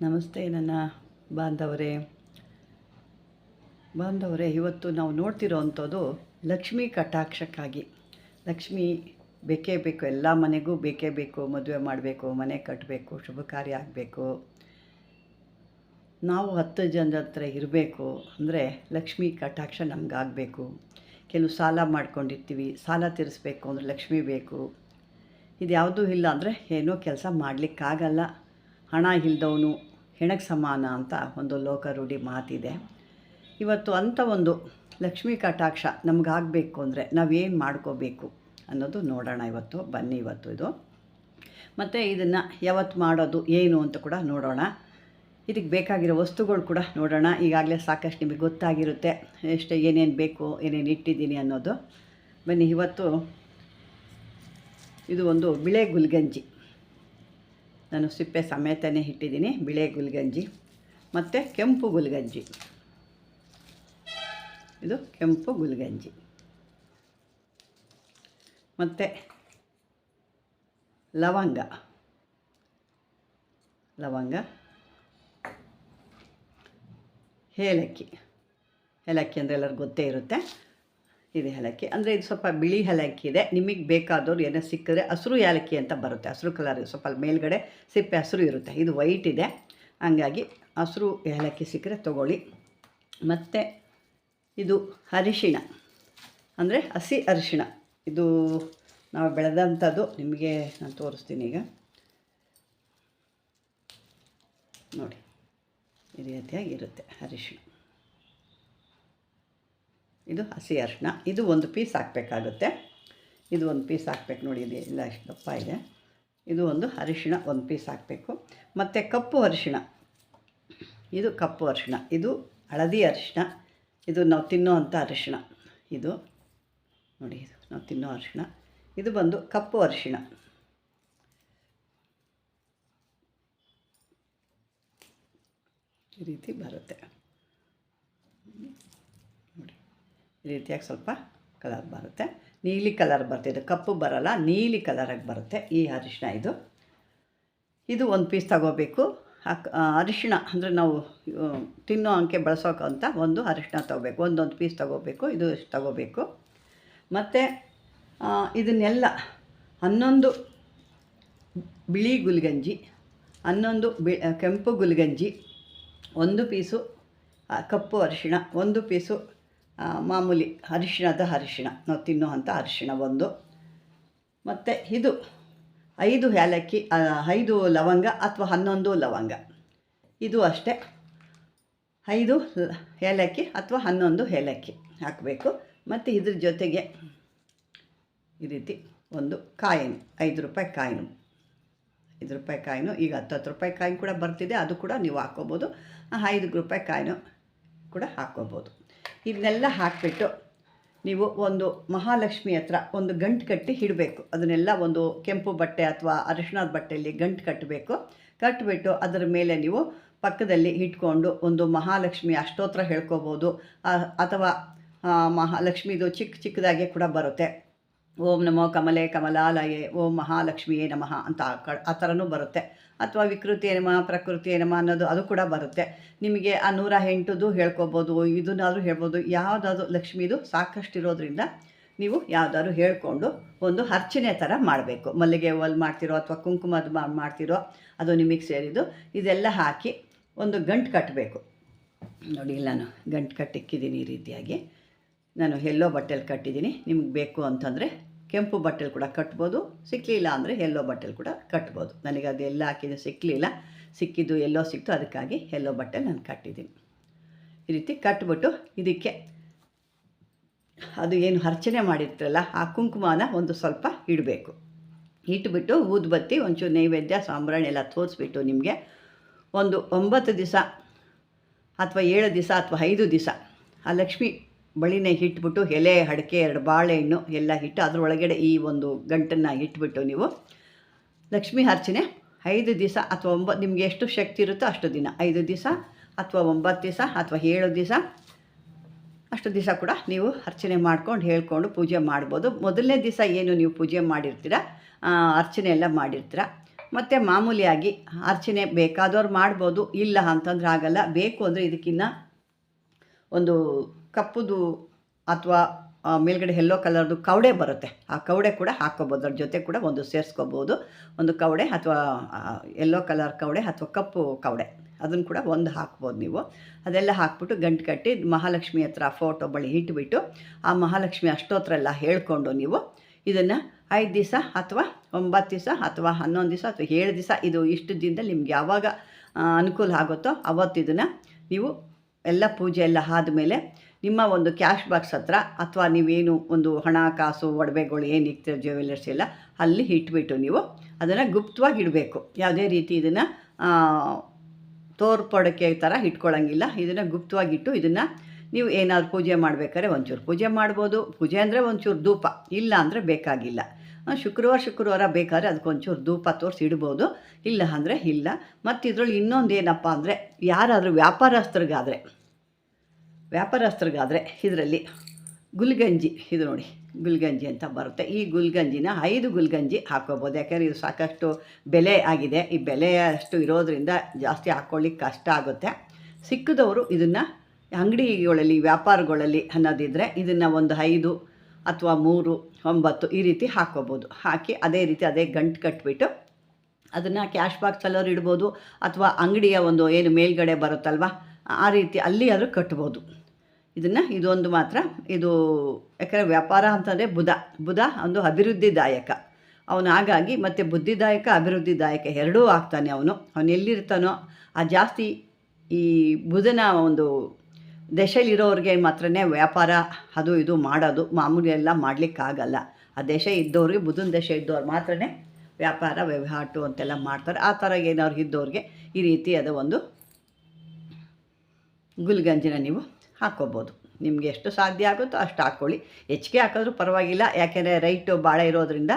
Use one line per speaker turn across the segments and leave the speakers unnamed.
ನಮಸ್ತೆ ನನ್ನ ಬಾಂಧವರೇ. ಬಾಂಧವರೇ, ಇವತ್ತು ನಾವು ನೋಡ್ತಿರೋ ಅಂಥದ್ದು ಲಕ್ಷ್ಮೀ ಕಟಾಕ್ಷಕ್ಕಾಗಿ. ಲಕ್ಷ್ಮಿ ಬೇಕೇ ಬೇಕು, ಎಲ್ಲ ಮನೆಗೂ ಬೇಕೇ ಬೇಕು, ಮದುವೆ ಮಾಡಬೇಕು, ಮನೆ ಕಟ್ಟಬೇಕು ಶುಭ ಕಾರ್ಯ ಆಗಬೇಕು. ನಾವು ಹತ್ತು ಜನರ ಹತ್ರ ಇರಬೇಕು ಅಂದರೆ ಲಕ್ಷ್ಮೀ ಕಟಾಕ್ಷ ನಮಗಾಗಬೇಕು. ಕೆಲವು ಸಾಲ ಮಾಡ್ಕೊಂಡಿರ್ತೀವಿ, ಸಾಲ ತೀರಿಸ್ಬೇಕು ಅಂದರೆ ಲಕ್ಷ್ಮಿ ಬೇಕು. ಇದು ಯಾವುದೂ ಇಲ್ಲ ಅಂದರೆ ಏನೂ ಕೆಲಸ ಮಾಡಲಿಕ್ಕಾಗಲ್ಲ. ಹಣ ಇಲ್ದವನು ಹೆಣಕ್ಕೆ ಸಮಾನ ಅಂತ ಒಂದು ಲೋಕ ರೂಢಿ ಮಾತಿದೆ. ಇವತ್ತು ಅಂಥ ಒಂದು ಲಕ್ಷ್ಮೀ ಕಟಾಕ್ಷ ನಮಗಾಗಬೇಕು ಅಂದರೆ ನಾವೇನು ಮಾಡ್ಕೋಬೇಕು ಅನ್ನೋದು ನೋಡೋಣ ಇವತ್ತು, ಬನ್ನಿ ಇವತ್ತು ಇದು. ಮತ್ತು ಇದನ್ನು ಯಾವತ್ತು ಮಾಡೋದು ಏನು ಅಂತ ಕೂಡ ನೋಡೋಣ. ಇದಕ್ಕೆ ಬೇಕಾಗಿರೋ ವಸ್ತುಗಳು ಕೂಡ ನೋಡೋಣ. ಈಗಾಗಲೇ ಸಾಕಷ್ಟು ನಿಮಗೆ ಗೊತ್ತಾಗಿರುತ್ತೆ ಎಷ್ಟು ಏನೇನು ಬೇಕು, ಏನೇನು ಇಟ್ಟಿದ್ದೀನಿ ಅನ್ನೋದು. ಬನ್ನಿ, ಇವತ್ತು ಇದು ಒಂದು ಬಿಳೆ ಗುಲ್ಗಂಜಿ. ನಾನು ಸಿಪ್ಪೆ ಸಮೇತನೇ ಇಟ್ಟಿದ್ದೀನಿ, ಬಿಳೆ ಗುಲ್ಗಂಜಿ ಮತ್ತು ಕೆಂಪು ಗುಲ್ಗಂಜಿ. ಇದು ಕೆಂಪು ಗುಲ್ಗಂಜಿ. ಮತ್ತು ಲವಂಗ. ಲವಂಗ, ಏಲಕ್ಕಿ. ಏಲಕ್ಕಿ ಅಂದರೆ ಎಲ್ಲರಿಗೂ ಗೊತ್ತೇ ಇರುತ್ತೆ. ಇದು ಏಲಕ್ಕಿ ಅಂದರೆ ಇದು ಸ್ವಲ್ಪ ಬಿಳಿ ಹಲಕ್ಕಿ ಇದೆ. ನಿಮಗೆ ಬೇಕಾದವ್ರು ಏನೋ ಸಿಕ್ಕಿದ್ರೆ ಹಸಿರು ಏಲಕ್ಕಿ ಅಂತ ಬರುತ್ತೆ. ಹಸಿರು ಕಲರ್ ಸ್ವಲ್ಪ ಮೇಲ್ಗಡೆ ಸಿಪ್ಪೆ ಹಸಿರು ಇರುತ್ತೆ. ಇದು ವೈಟ್ ಇದೆ. ಹಂಗಾಗಿ ಹಸಿರು ಏಲಕ್ಕಿ ಸಿಕ್ಕರೆ ತೊಗೊಳ್ಳಿ. ಮತ್ತು ಇದು ಅರಿಶಿಣ. ಅಂದರೆ ಹಸಿ ಅರಿಶಿಣ. ಇದು ನಾವು ಬೆಳೆದಂಥದ್ದು. ನಿಮಗೆ ನಾನು ತೋರಿಸ್ತೀನಿ ಈಗ. ನೋಡಿ, ಈ ರೀತಿಯಾಗಿ ಇರುತ್ತೆ ಅರಿಶಿಣ. ಇದು ಹಸಿ ಅರಿಶಿಣ. ಇದು ಒಂದು ಪೀಸ್ ಹಾಕಬೇಕಾಗುತ್ತೆ. ಇದು ಒಂದು ಪೀಸ್ ಹಾಕ್ಬೇಕು ನೋಡಿ, ಇದು ಎಲ್ಲ ಎಷ್ಟು ದಪ್ಪ ಇದೆ. ಇದು ಒಂದು ಅರಿಶಿಣ ಒಂದು ಪೀಸ್ ಹಾಕಬೇಕು. ಮತ್ತು ಕಪ್ಪು ಅರಿಶಿಣ. ಇದು ಕಪ್ಪು ಅರಿಶಿಣ. ಇದು ಹಳದಿ ಅರಿಶಿಣ. ಇದು ನಾವು ತಿನ್ನೋ ಅಂಥ ಅರಿಶಿಣ. ಇದು ನೋಡಿ, ಇದು ನಾವು ತಿನ್ನೋ ಅರಿಶಿಣ. ಇದು ಬಂದು ಕಪ್ಪು ಅರಿಶಿಣ. ಈ ರೀತಿ ಬರುತ್ತೆ. ರೀತಿಯಾಗಿ ಸ್ವಲ್ಪ ಕಲರ್ ಬರುತ್ತೆ. ನೀಲಿ ಕಲರ್ ಬರ್ತಿದೆ ಕಪ್ಪು ಬರಲ್ಲ, ನೀಲಿ ಕಲರಾಗಿ ಬರುತ್ತೆ ಈ ಅರಿಶಿಣ ಇದು. ಇದು ಒಂದು ಪೀಸ್ ತಗೋಬೇಕು. ಅರಿಶಿನ ಅರಿಶಿಣ ಅಂದರೆ ನಾವು ತಿನ್ನೋ ಅಂಕೆ ಬಳಸೋಕ್ಕಂತ ಒಂದು ಅರಿಶಿಣ ತಗೋಬೇಕು. ಒಂದೊಂದು ಪೀಸ್ ತಗೋಬೇಕು. ಇದು ಇಷ್ಟು ತಗೋಬೇಕು. ಮತ್ತು ಇದನ್ನೆಲ್ಲ ಹನ್ನೊಂದು ಬಿಳಿ ಗುಲ್ಗಂಜಿ, ಹನ್ನೊಂದು ಬಿ ಕೆಂಪು ಗುಲ್ಗಂಜಿ, ಒಂದು ಪೀಸು ಕಪ್ಪು ಅರಿಶಿಣ, ಒಂದು ಪೀಸು ಮಾಮೂಲಿ ಅರಿಶಿಣದ ಅರಿಶಿಣ. ನಾವು ತಿನ್ನೋ ಅರಿಶಿಣ ಒಂದು. ಮತ್ತು ಇದು ಐದು ಏಲಕ್ಕಿ ಐದು ಲವಂಗ ಅಥವಾ ಹನ್ನೊಂದು ಲವಂಗ. ಇದು ಅಷ್ಟೇ. ಐದು ಏಲಕ್ಕಿ ಅಥವಾ ಹನ್ನೊಂದು ಏಲಕ್ಕಿ ಹಾಕಬೇಕು. ಮತ್ತು ಇದ್ರ ಜೊತೆಗೆ ಈ ರೀತಿ ಒಂದು ಕಾಯಿನ್, ಐದು ರೂಪಾಯಿ ಕಾಯಿನು. ಐದು ರೂಪಾಯಿ ಕಾಯಿನು, ಈಗ ಹತ್ತು ಹತ್ತು ರೂಪಾಯಿ ಕಾಯಿನ್ ಕೂಡ ಬರ್ತಿದೆ, ಅದು ಕೂಡ ನೀವು ಹಾಕ್ಕೋಬೋದು. ಐದು ರೂಪಾಯಿ ಕಾಯಿನು ಕೂಡ ಹಾಕ್ಕೋಬೋದು. ಇದನ್ನೆಲ್ಲ ಹಾಕಿಬಿಟ್ಟು ನೀವು ಒಂದು ಮಹಾಲಕ್ಷ್ಮಿ ಹತ್ರ ಒಂದು ಗಂಟು ಕಟ್ಟಿ ಇಡಬೇಕು. ಅದನ್ನೆಲ್ಲ ಒಂದು ಕೆಂಪು ಬಟ್ಟೆ ಅಥವಾ ಅರಿಶಿಣದ ಬಟ್ಟೆಯಲ್ಲಿ ಗಂಟು ಕಟ್ಟಬೇಕು. ಕಟ್ಟಿಬಿಟ್ಟು ಅದರ ಮೇಲೆ ನೀವು ಪಕ್ಕದಲ್ಲಿ ಇಟ್ಕೊಂಡು ಒಂದು ಮಹಾಲಕ್ಷ್ಮಿ ಅಷ್ಟೋತ್ರ ಹೇಳ್ಕೋಬೋದು. ಅಥವಾ ಮಹಾಲಕ್ಷ್ಮಿದು ಚಿಕ್ಕ ಚಿಕ್ಕದಾಗೆ ಕೂಡ ಬರುತ್ತೆ. ಓಂ ನಮೋ ಕಮಲೆ ಕಮಲಾಲಯೇ, ಓಂ ಮಹಾಲಕ್ಷ್ಮಿಯೇ ನಮಃ ಅಂತ ಆ ಥರನೂ ಬರುತ್ತೆ. ಅಥವಾ ವಿಕೃತಿ ಏನಮ್ಮ, ಪ್ರಕೃತಿ ಏನಮ್ಮ ಅನ್ನೋದು ಅದು ಕೂಡ ಬರುತ್ತೆ. ನಿಮಗೆ ಆ ನೂರ ಎಂಟುದು ಹೇಳ್ಕೊಬೋದು, ಇದನ್ನಾದರೂ ಹೇಳ್ಬೋದು, ಯಾವುದಾದ್ರು ಲಕ್ಷ್ಮೀದು ಸಾಕಷ್ಟು ಇರೋದ್ರಿಂದ ನೀವು ಯಾವುದಾದ್ರು ಹೇಳ್ಕೊಂಡು ಒಂದು ಅರ್ಚನೆ ಥರ ಮಾಡಬೇಕು. ಮಲ್ಲಿಗೆ ಹೂವಲ್ಲಿ ಮಾಡ್ತಿರೋ ಅಥವಾ ಕುಂಕುಮದ ಮಾಡ್ತಿರೋ ಅದು ನಿಮಗೆ ಸೇರಿದ್ದು ಇದೆಲ್ಲ ಹಾಕಿ ಒಂದು ಗಂಟು ಕಟ್ಟಬೇಕು ನೋಡಿ ನಾನು ಗಂಟು ಕಟ್ಟಿಕ್ಕಿದ್ದೀನಿ ಈ ರೀತಿಯಾಗಿ. ನಾನು ಎಲ್ಲೋ ಬಟ್ಟೆಲಿ ಕಟ್ಟಿದ್ದೀನಿ. ನಿಮ್ಗೆ ಬೇಕು ಅಂತಂದರೆ ಕೆಂಪು ಬಟ್ಟೆಲಿ ಕೂಡ ಕಟ್ಬೋದು ಸಿಕ್ಕಲಿಲ್ಲ ಅಂದರೆ ಎಲ್ಲೋ ಬಟ್ಟೆಲಿ ಕೂಡ ಕಟ್ಬೋದು. ನನಗೆ ಅದು ಎಲ್ಲ ಹಾಕಿದ್ದು ಸಿಕ್ಕಲಿಲ್ಲ ಸಿಕ್ಕಿದ್ದು ಎಲ್ಲೋ ಸಿಕ್ತು, ಅದಕ್ಕಾಗಿ ಎಲ್ಲೋ ಬಟ್ಟೆ ನಾನು ಕಟ್ಟಿದ್ದೀನಿ. ಈ ರೀತಿ ಕಟ್ಬಿಟ್ಟು ಇದಕ್ಕೆ ಅದು ಏನು ಅರ್ಚನೆ ಮಾಡಿರ್ತೀರಲ್ಲ, ಆ ಕುಂಕುಮನ ಒಂದು ಸ್ವಲ್ಪ ಇಡಬೇಕು. ಇಟ್ಬಿಟ್ಟು ಊದ್ಬತ್ತಿ ಒಂಚೂರು ನೈವೇದ್ಯ ಸಾಂಬ್ರಾಣಿ ಎಲ್ಲ ತೋರಿಸ್ಬಿಟ್ಟು ನಿಮಗೆ ಒಂದು ಒಂಬತ್ತು ದಿವಸ ಅಥವಾ ಏಳು ದಿವಸ ಅಥವಾ ಐದು ದಿವಸ, ಆ ಲಕ್ಷ್ಮಿ ಬಳಿನೇ ಇಟ್ಬಿಟ್ಟು ಎಲೆ, ಅಡಿಕೆ, ಎರಡು ಬಾಳೆಹಣ್ಣು ಎಲ್ಲ ಇಟ್ಟು ಅದರೊಳಗಡೆ ಈ ಒಂದು ಗಂಟನ್ನು ಇಟ್ಬಿಟ್ಟು ನೀವು ಲಕ್ಷ್ಮಿ ಅರ್ಚನೆ ಐದು ದಿವಸ ಅಥವಾ ಒಂಬತ್ತು ನಿಮಗೆ ಎಷ್ಟು ಶಕ್ತಿ ಇರುತ್ತೋ ಅಷ್ಟು ದಿನ. ಐದು ದಿವಸ ಅಥವಾ ಒಂಬತ್ತು ದಿವಸ ಅಥವಾ ಏಳು ದಿವಸ ಅಷ್ಟು ದಿವಸ ಕೂಡ ನೀವು ಅರ್ಚನೆ ಮಾಡ್ಕೊಂಡು ಹೇಳ್ಕೊಂಡು ಪೂಜೆ ಮಾಡ್ಬೋದು. ಮೊದಲನೇ ದಿವಸ ಏನು ನೀವು ಪೂಜೆ ಮಾಡಿರ್ತೀರ? ಅರ್ಚನೆ ಎಲ್ಲ ಮಾಡಿರ್ತೀರ? ಮತ್ತು ಮಾಮೂಲಿಯಾಗಿ ಅರ್ಚನೆ ಬೇಕಾದವ್ರು ಮಾಡ್ಬೋದು. ಇಲ್ಲ ಅಂತಂದ್ರೆ ಆಗಲ್ಲ. ಬೇಕು ಅಂದರೆ ಇದಕ್ಕಿನ್ನ ಒಂದು ಕಪ್ಪುದು ಅಥವಾ ಮೇಲ್ಗಡೆ ಎಲ್ಲೋ ಕಲರ್ದು ಕವಡೆ ಬರುತ್ತೆ. ಆ ಕವಡೆ ಕೂಡ ಹಾಕ್ಕೋಬೋದು. ಅದ್ರ ಜೊತೆ ಕೂಡ ಒಂದು ಸೇರಿಸ್ಕೋಬೋದು. ಒಂದು ಕವಡೆ ಅಥವಾ ಎಲ್ಲೋ ಕಲರ್ ಕವಡೆ ಅಥವಾ ಕಪ್ಪು ಕವಡೆ. ಅದನ್ನು ಕೂಡ ಒಂದು ಹಾಕ್ಬೋದು ನೀವು. ಅದೆಲ್ಲ ಹಾಕ್ಬಿಟ್ಟು ಗಂಟು ಕಟ್ಟಿ ಮಹಾಲಕ್ಷ್ಮಿ ಹತ್ರ ಫೋಟೋ ಬಳಿ ಇಟ್ಬಿಟ್ಟು, ಆ ಮಹಾಲಕ್ಷ್ಮಿ ಅಷ್ಟೋತ್ರ ಎಲ್ಲ ಹೇಳ್ಕೊಂಡು ನೀವು ಇದನ್ನು ಐದು ದಿವಸ ಅಥವಾ ಒಂಬತ್ತು ದಿವಸ ಅಥವಾ ಹನ್ನೊಂದು ದಿವಸ ಅಥವಾ ಏಳು ದಿವಸ, ಇದು ಇಷ್ಟು ದಿನದಲ್ಲಿ ನಿಮ್ಗೆ ಯಾವಾಗ ಅನುಕೂಲ ಆಗುತ್ತೋ ಅವತ್ತು ಇದನ್ನು ನೀವು ಎಲ್ಲ ಪೂಜೆ ಎಲ್ಲ ಆದಮೇಲೆ ನಿಮ್ಮ ಒಂದು ಕ್ಯಾಶ್ ಬಾಕ್ಸ್ ಹತ್ರ ಅಥವಾ ನೀವೇನು ಒಂದು ಹಣ, ಕಾಸು, ಒಡವೆಗಳು ಏನು ಇಕ್ತೀರ ಜ್ಯುವೆಲ್ಲರ್ಸ್ ಎಲ್ಲ ಅಲ್ಲಿ ಇಟ್ಬಿಟ್ಟು ನೀವು ಅದನ್ನು ಗುಪ್ತವಾಗಿ ಇಡಬೇಕು. ಯಾವುದೇ ರೀತಿ ಇದನ್ನು ತೋರ್ಪಡಕ್ಕೆ ಥರ ಇಟ್ಕೊಳ್ಳೋಂಗಿಲ್ಲ ಇದನ್ನು ಗುಪ್ತವಾಗಿಟ್ಟು ಇದನ್ನು ನೀವು ಏನಾದರೂ ಪೂಜೆ ಮಾಡಬೇಕಾದ್ರೆ ಒಂಚೂರು ಪೂಜೆ ಮಾಡ್ಬೋದು. ಪೂಜೆ ಅಂದರೆ ಒಂಚೂರು ಧೂಪ, ಇಲ್ಲ ಅಂದರೆ ಬೇಕಾಗಿಲ್ಲ. ಶುಕ್ರವಾರ ಶುಕ್ರವಾರ ಬೇಕಾದ್ರೆ ಅದಕ್ಕೆ ಒಂಚೂರು ಧೂಪ ತೋರಿಸಿ ಇಡ್ಬೋದು. ಇಲ್ಲ ಅಂದರೆ ಇಲ್ಲ. ಮತ್ತು ಇದರಲ್ಲಿ ಇನ್ನೊಂದು ಏನಪ್ಪ ಅಂದರೆ ಯಾರಾದರೂ ವ್ಯಾಪಾರಸ್ಥರಿಗಾದರೆ ವ್ಯಾಪಾರಸ್ಥರಿಗಾದರೆ ಇದರಲ್ಲಿ ಗುಲ್ಗಂಜಿ, ಇದು ನೋಡಿ ಗುಲ್ಗಂಜಿ ಅಂತ ಬರುತ್ತೆ. ಈ ಗುಲ್ಗಂಜಿನ ಐದು ಗುಲ್ಗಂಜಿ ಹಾಕ್ಕೋಬೋದು. ಯಾಕೆಂದರೆ ಇದು ಸಾಕಷ್ಟು ಬೆಲೆ ಆಗಿದೆ. ಈ ಬೆಲೆ ಅಷ್ಟು ಇರೋದ್ರಿಂದ ಜಾಸ್ತಿ ಹಾಕ್ಕೊಳ್ಳಿಕ್ಕೆ ಕಷ್ಟ ಆಗುತ್ತೆ. ಸಿಕ್ಕದವರು ಇದನ್ನು ಅಂಗಡಿಗಳಲ್ಲಿ, ವ್ಯಾಪಾರಗಳಲ್ಲಿ ಅನ್ನೋದಿದ್ದರೆ ಇದನ್ನು ಒಂದು ಐದು ಅಥವಾ ಮೂರು, ಒಂಬತ್ತು ಈ ರೀತಿ ಹಾಕ್ಕೋಬೋದು. ಹಾಕಿ ಅದೇ ರೀತಿ ಅದೇ ಗಂಟು ಕಟ್ಬಿಟ್ಟು ಅದನ್ನು ಕ್ಯಾಶ್ ಬಾಕ್ಸಲ್ಲವ್ರು ಇಡ್ಬೋದು. ಅಥವಾ ಅಂಗಡಿಯ ಒಂದು ಏನು ಮೇಲ್ಗಡೆ ಬರುತ್ತಲ್ವ ಆ ರೀತಿ ಅಲ್ಲಿ ಆದರೂ ಕಟ್ಬೋದು. ಇದನ್ನು ಇದೊಂದು ಮಾತ್ರ. ಇದು ಯಾಕಂದರೆ ವ್ಯಾಪಾರ ಅಂತಂದರೆ ಬುಧ. ಬುಧ ಒಂದು ಅಭಿವೃದ್ಧಿದಾಯಕ. ಅವನು ಹಾಗಾಗಿ ಮತ್ತು ಬುದ್ಧಿದಾಯಕ, ಅಭಿವೃದ್ಧಿದಾಯಕ ಎರಡೂ ಆಗ್ತಾನೆ ಅವನು. ಅವನು ಎಲ್ಲಿರ್ತಾನೋ, ಆ ಜಾಸ್ತಿ ಈ ಬುಧನ ಒಂದು ದಶೆಯಲ್ಲಿರೋರಿಗೆ ಮಾತ್ರನೇ ವ್ಯಾಪಾರ, ಅದು ಇದು ಮಾಡೋದು. ಮಾಮೂಲಿ ಎಲ್ಲ ಮಾಡಲಿಕ್ಕಾಗಲ್ಲ. ಆ ದೇಶ ಇದ್ದವ್ರಿಗೆ ಬುಧನ ದೇಶ ಇದ್ದವ್ರು ಮಾತ್ರನೇ ವ್ಯಾಪಾರ ವ್ಯವಹಾಟು ಅಂತೆಲ್ಲ ಮಾಡ್ತಾರೆ. ಆ ಥರ ಏನಾದ್ರು ಇದ್ದವ್ರಿಗೆ ಈ ರೀತಿ ಅದು ಒಂದು ಗುಲ್ಗಂಜಿನ ನೀವು ಹಾಕ್ಕೋಬೋದು ನಿಮಗೆ ಎಷ್ಟು ಸಾಧ್ಯ ಆಗುತ್ತೋ ಅಷ್ಟು ಹಾಕ್ಕೊಳ್ಳಿ ಹೆಚ್ಚಿಗೆ ಹಾಕಿದ್ರೂ ಪರವಾಗಿಲ್ಲ. ಯಾಕೆಂದರೆ ರೈಟು ಭಾಳ ಇರೋದರಿಂದ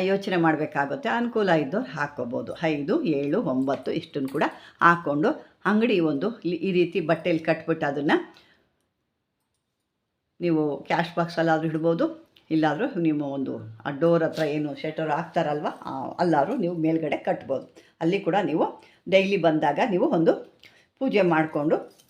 ಯೋಚನೆ ಮಾಡಬೇಕಾಗುತ್ತೆ. ಅನುಕೂಲ ಇದ್ದವ್ರು ಹಾಕ್ಕೋಬೋದು ಐದು, ಏಳು, ಒಂಬತ್ತು ಇಷ್ಟನ್ನು ಕೂಡ ಹಾಕ್ಕೊಂಡು ಅಂಗಡಿ ಒಂದು ಈ- ರೀತಿ ಬಟ್ಟೆಯಲ್ಲಿ ಕಟ್ಬಿಟ್ಟು ಅದನ್ನು ನೀವು ಕ್ಯಾಶ್ ಬಾಕ್ಸಲ್ಲಾದರೂ ಇಡ್ಬೋದು. ಇಲ್ಲಾದರೂ ನಿಮ್ಮ ಒಂದು ಆ ಡೋರ್ ಹತ್ರ ಏನು ಶೆಟರ್ ಹಾಕ್ತಾರಲ್ವ ಅಲ್ಲಾದ್ರೂ ನೀವು ಮೇಲ್ಗಡೆ ಕಟ್ಬೋದು. ಅಲ್ಲಿ ಕೂಡ ನೀವು ಡೈಲಿ ಬಂದಾಗ ನೀವು ಒಂದು ಪೂಜೆ ಮಾಡಿಕೊಂಡು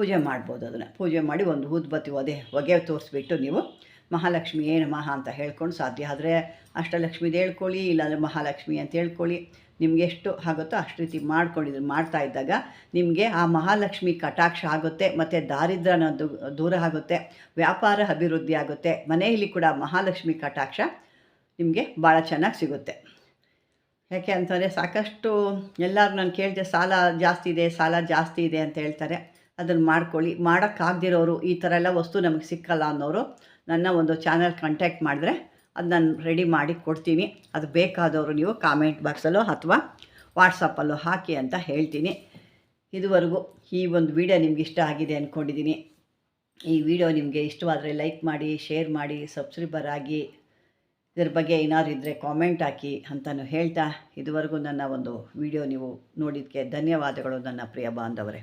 ಪೂಜೆ ಮಾಡ್ಬೋದು ಅದನ್ನು. ಪೂಜೆ ಮಾಡಿ ಒಂದು ಊದ್ಬತ್ತಿ ಒದೆ ಹೊಗೆ ತೋರಿಸ್ಬಿಟ್ಟು ನೀವು ಮಹಾಲಕ್ಷ್ಮಿ ಏನು ಮಹಾ ಅಂತ ಹೇಳ್ಕೊಂಡು ಸಾಧ್ಯ ಆದರೆ ಅಷ್ಟಲಕ್ಷ್ಮಿದು ಹೇಳ್ಕೊಳ್ಳಿ, ಇಲ್ಲಾಂದರೆ ಮಹಾಲಕ್ಷ್ಮಿ ಅಂತ ಹೇಳ್ಕೊಳ್ಳಿ. ನಿಮಗೆ ಎಷ್ಟು ಆಗುತ್ತೋ ಅಷ್ಟು ರೀತಿ ಮಾಡ್ಕೊಂಡಿದ್ರು ಮಾಡ್ತಾ ಇದ್ದಾಗ ನಿಮಗೆ ಆ ಮಹಾಲಕ್ಷ್ಮಿ ಕಟಾಕ್ಷ ಆಗುತ್ತೆ, ಮತ್ತು ದಾರಿದ್ರ್ಯನ ದೂ- ದೂರ ಆಗುತ್ತೆ, ವ್ಯಾಪಾರ ಅಭಿವೃದ್ಧಿ ಆಗುತ್ತೆ. ಮನೆಯಲ್ಲಿ ಕೂಡ ಮಹಾಲಕ್ಷ್ಮಿ ಕಟಾಕ್ಷ ನಿಮಗೆ ಭಾಳ ಚೆನ್ನಾಗಿ ಸಿಗುತ್ತೆ. ಯಾಕೆ ಅಂತಂದರೆ ಸಾಕಷ್ಟು ಎಲ್ಲರೂ ನಾನು ಕೇಳಿದೆ ಸಾಲ ಜಾಸ್ತಿ ಇದೆ, ಸಾಲ ಜಾಸ್ತಿ ಇದೆ ಅಂತ ಹೇಳ್ತಾರೆ. ಅದನ್ನು ಮಾಡ್ಕೊಳ್ಳಿ. ಮಾಡೋಕ್ಕಾಗ್ದಿರೋರು ಈ ಥರ ಎಲ್ಲ ವಸ್ತು ನಮಗೆ ಸಿಕ್ಕಲ್ಲ ಅನ್ನೋರು ನನ್ನ ಒಂದು ಚಾನಲ್ ಕಾಂಟ್ಯಾಕ್ಟ್ ಮಾಡಿದ್ರೆ ಅದು ನಾನು ರೆಡಿ ಮಾಡಿ ಕೊಡ್ತೀನಿ. ಅದು ಬೇಕಾದವರು ನೀವು ಕಾಮೆಂಟ್ ಬಾಕ್ಸಲ್ಲೋ ಅಥವಾ ವಾಟ್ಸಪ್ಪಲ್ಲೋ ಹಾಕಿ ಅಂತ ಹೇಳ್ತೀನಿ. ಇದುವರೆಗೂ ಈ ಒಂದು ವಿಡಿಯೋ ನಿಮ್ಗೆ ಇಷ್ಟ ಆಗಿದೆ ಅಂದ್ಕೊಂಡಿದ್ದೀನಿ ಈ ವಿಡಿಯೋ ನಿಮಗೆ ಇಷ್ಟವಾದರೆ ಲೈಕ್ ಮಾಡಿ ಶೇರ್ ಮಾಡಿ ಸಬ್ಸ್ಕ್ರೈಬರ್ ಆಗಿ ಇದ್ರ ಬಗ್ಗೆ ಏನಾದ್ರು ಇದ್ದರೆ ಕಾಮೆಂಟ್ ಹಾಕಿ ಅಂತಲೂ ಹೇಳ್ತಾ ಇದುವರೆಗೂ ನನ್ನ ಒಂದು ವಿಡಿಯೋ ನೀವು ನೋಡಿದ್ದಕ್ಕೆ ಧನ್ಯವಾದಗಳು ನನ್ನ ಪ್ರಿಯ ಬಾಂಧವರೇ.